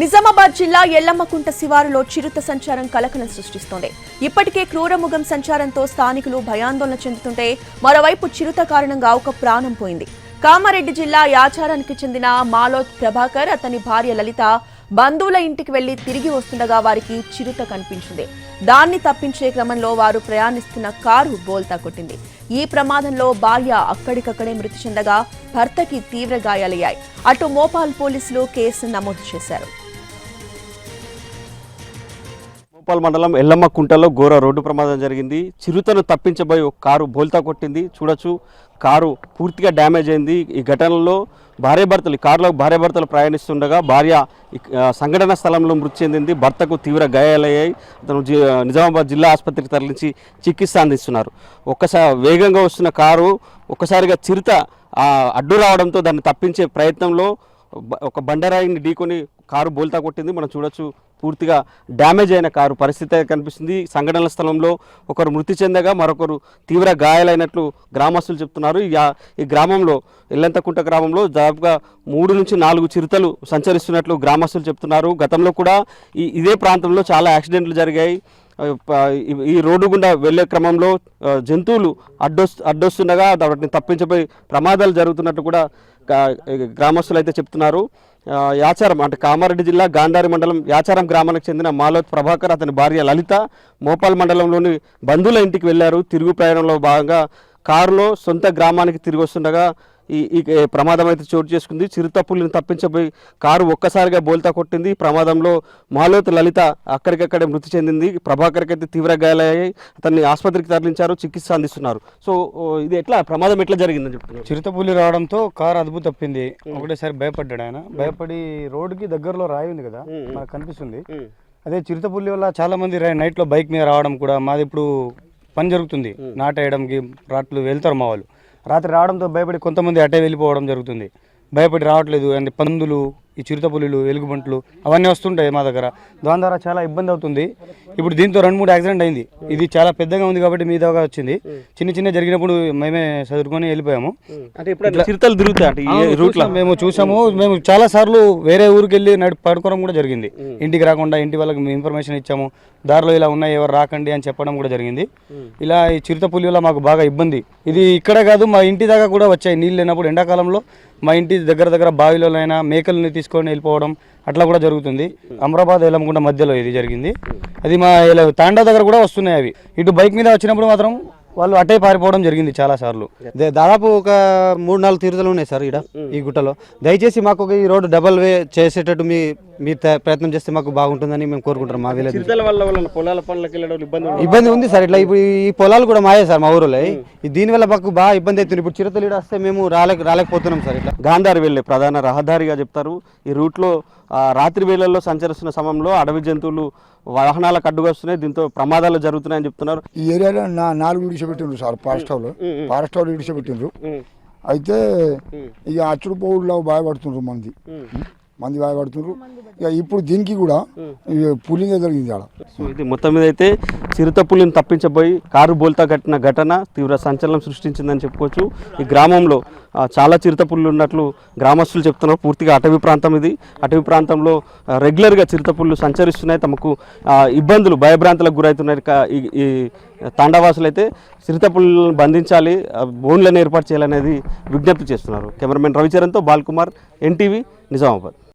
నిజామాబాద్ జిల్లా ఎల్లమ్మకుంట శివారులో చిరుత సంచారం కలకలం సృష్టిస్తోంది. ఇప్పటికే క్రూరముగం సంచారంతో స్థానికులు భయాందోళన చెందుతుంటే మరోవైపు చిరుత కారణంగా ఒక ప్రాణం పోయింది. కామారెడ్డి జిల్లా యాచారానికి చెందిన మాలోత్ ప్రభాకర్ అతని భార్య లలిత బంధువుల ఇంటికి వెళ్ళి తిరిగి వస్తుండగా వారికి చిరుత కనిపించింది. దాన్ని తప్పించే క్రమంలో వారు ప్రయాణిస్తున్న కారు బోల్తా కొట్టింది. ఈ ప్రమాదంలో భార్య అక్కడికక్కడే మృతి చెందగా భర్తకి తీవ్ర గాయాలయ్యాయి. అటు మోపాల్ పోలీసులు కేసు నమోదు చేశారు. భూపాల్ మండలం ఎల్లమ్మ కుంటలో ఘోర రోడ్డు ప్రమాదం జరిగింది. చిరుతను తప్పించబోయి ఒక కారు బోల్తా కొట్టింది. చూడొచ్చు కారు పూర్తిగా డ్యామేజ్ అయింది. ఈ ఘటనలో భార్య భర్తలు కారులో భార్యాభర్తలు ప్రయాణిస్తుండగా భార్య సంఘటన స్థలంలో మృతి చెందింది. భర్తకు తీవ్ర గాయాలయ్యాయి. అతను నిజామాబాద్ జిల్లా ఆసుపత్రికి తరలించి చికిత్స అందిస్తున్నారు. ఒక్కసారి వేగంగా వస్తున్న కారు ఒక్కసారిగా చిరుత అడ్డు రావడంతో దాన్ని తప్పించే ప్రయత్నంలో ఒక బండరాయిని ఢీకొని కారు బోల్తా కొట్టింది. మనం చూడొచ్చు పూర్తిగా డ్యామేజ్ అయిన కారు పరిస్థితి కనిపిస్తుంది. సంఘటనల స్థలంలో ఒకరు మృతి చెందగా మరొకరు తీవ్ర గాయాలైనట్లు గ్రామస్తులు చెప్తున్నారు. ఈ ఈ గ్రామంలో ఎల్లంతకుంట గ్రామంలో దాదాపుగా మూడు నుంచి నాలుగు చిరుతలు సంచరిస్తున్నట్లు గ్రామస్తులు చెప్తున్నారు. గతంలో కూడా ఈ ఇదే ప్రాంతంలో చాలా యాక్సిడెంట్లు జరిగాయి. ఈ- రోడ్డు గుండా వెళ్ళే క్రమంలో జంతువులు అడ్డొస్ అడ్డొస్తుండగా వాటిని తప్పించబోయి ప్రమాదాలు జరుగుతున్నట్టు కూడా గ్రామస్తులు అయితే చెప్తున్నారు. యాచారం అంటే కామారెడ్డి జిల్లా గాంధారి మండలం యాచారం గ్రామానికి చెందిన మాలోత్ ప్రభాకర్ అతని భార్య లలిత మోపాల్ మండలంలోని బంధువుల ఇంటికి వెళ్ళారు తిరుగు ప్రయాణంలో భాగంగా కారులో సొంత గ్రామానికి తిరిగి వస్తుండగా ఈ ఈ ప్రమాదం అయితే చోటు చేసుకుంది. చిరుత పులిని తప్పించబోయి కారు ఒక్కసారిగా బోల్తా కొట్టింది. ప్రమాదంలో మాలోత్ లలిత అక్కడికక్కడే మృతి చెందింది. ప్రభాకర్కి అయితే తీవ్ర గాయాలయ్యాయి. అతన్ని ఆసుపత్రికి తరలించారు. చికిత్స అందిస్తున్నారు. సో ఇది ఎట్లా? ప్రమాదం ఎట్లా జరిగిందని చెప్తున్నారు? చిరుతపులి రావడంతో కారు అదుపు తప్పింది. ఒకటేసారి భయపడ్డాడు ఆయన. భయపడి రోడ్డుకి దగ్గరలో రాయి ఉంది కదా మనకు కనిపిస్తుంది. అదే చిరుతపులి వల్ల చాలా మంది రా- నైట్లో బైక్ మీద రావడం కూడా మాది ఇప్పుడు పని జరుగుతుంది. నాటేయడంకి రాట్లు వెళ్తారు మా వాళ్ళు. రాత్రి రావడంతో భయపడి కొంతమంది అటే వెళ్ళిపోవడం జరుగుతుంది. భయపడి రావట్లేదు. అండ్ పందులు ఈ చిరుతపులులు ఎలుగుబంట్లు అవన్నీ వస్తుంటాయి మా దగ్గర. దాని ద్వారా చాలా ఇబ్బంది అవుతుంది. ఇప్పుడు దీంతో రెండు మూడు యాక్సిడెంట్ అయింది. ఇది చాలా పెద్దగా ఉంది కాబట్టి మీ దాకా వచ్చింది. చిన్న చిన్న జరిగినప్పుడు మేమే చదువుకొని వెళ్ళిపోయాము. అంటే ఇప్పుడు చిరుతలు తిరుగుతాయి అంటే ఈ రూట్లో చూసాం, మేము చూసాము. మేము చాలా సార్లు వేరే ఊరికి వెళ్ళి నడి పడుకోవడం కూడా జరిగింది. ఇంటికి రాకుండా ఇంటి వాళ్ళకి మేము ఇన్ఫర్మేషన్ ఇచ్చాము. దారిలో ఇలా ఉన్నాయి ఎవరు రాకండి అని చెప్పడం కూడా జరిగింది. ఇలా ఈ చిరుత పులి వల్ల మాకు బాగా ఇబ్బంది. ఇది ఇక్కడ కాదు మా ఇంటి దాకా కూడా వచ్చాయి నీళ్ళు లేనప్పుడు ఎండాకాలంలో. మా ఇంటి దగ్గర దగ్గర బావిలోనైనా మేకల్ని తీసుకొని వెళ్ళిపోవడం అట్లా కూడా జరుగుతుంది. అమరాబాద్ ఎలమకుంట మధ్యలో ఇది జరిగింది. అది మా ఇలా తాండా దగ్గర కూడా వస్తున్నాయి అవి. ఇటు బైక్ మీద వచ్చినప్పుడు మాత్రం వాళ్ళు అటే పారిపోవడం జరిగింది చాలా సార్లు. దాదాపు ఒక మూడు నాలుగు తీరుతలు ఉన్నాయి సార్ ఇక్కడ ఈ గుట్టలో. దయచేసి మాకు ఒక ఈ రోడ్డు డబల్ వే చేసేటట్టు మీ మీరు ప్రయత్నం చేస్తే మాకు బాగుంటుందని మేము కోరుకుంటున్నాం మా విలేజ్ చిరుతల వల్ల వాళ్ళ పొలాల పనులకు ఇబ్బంది. ఇబ్బంది ఉంది సార్ ఇట్లా ఇప్పుడు ఈ పొలాలు కూడా మాయే సార్ మా ఊరిలో దీనివల్ల మాకు బాగా ఇబ్బంది అవుతుంది. ఇప్పుడు చిరుతలు ఈడ వస్తే మేము రాలేక రాలేకపోతున్నాం సార్ ఇట్లా. గాంధారి వెళ్ళే ప్రధాన రహదారిగా చెప్తారు. ఈ రూట్లో ఆ, రాత్రి వేళల్లో సంచరిస్తున్న సమయంలో అడవి జంతువులు వాహనాలకు అడ్డుకొస్తున్నాయి దీంతో ప్రమాదాలు జరుగుతున్నాయని చెప్తున్నారు. ఈ ఏరియాలో నాలుగు విడిచిపెట్టిండ్రు సార్ ఫారెస్ట్ హౌలు ఫారెస్ట్ హౌలు విడిచిపెట్టిండ్రు అయితే ఇక అచ్చుడు పోవుల్లో భయపడుతుండ్రు మంది. మంది భయపడుతుండ్రు ఇక ఇప్పుడు దీనికి కూడా పులింగే జరిగింది ఆడ. సో ఇది మొత్తం మీద అయితే చిరుత పులిని తప్పించబోయి కారు బోల్తా కట్టిన ఘటన తీవ్ర సంచలనం సృష్టించిందని చెప్పుకోవచ్చు. ఈ గ్రామంలో చాలా చిరుత పుల్లు ఉన్నట్లు గ్రామస్తులు చెప్తున్నారు. పూర్తిగా అటవీ ప్రాంతం ఇది. అటవీ ప్రాంతంలో రెగ్యులర్గా చిరుత పుల్లు సంచరిస్తున్నాయి. తమకు ఇబ్బందులు భయభ్రాంతులకు గురవుతున్నాయి. ఈ తాండావాసులు అయితే చిరుత పుల్లను బంధించాలి బోన్లను ఏర్పాటు చేయాలనేది విజ్ఞప్తి చేస్తున్నారు. కెమెరామెన్ రవిచరణ్తో బాల్కుమార్ ఎన్టీవీ నిజామాబాద్.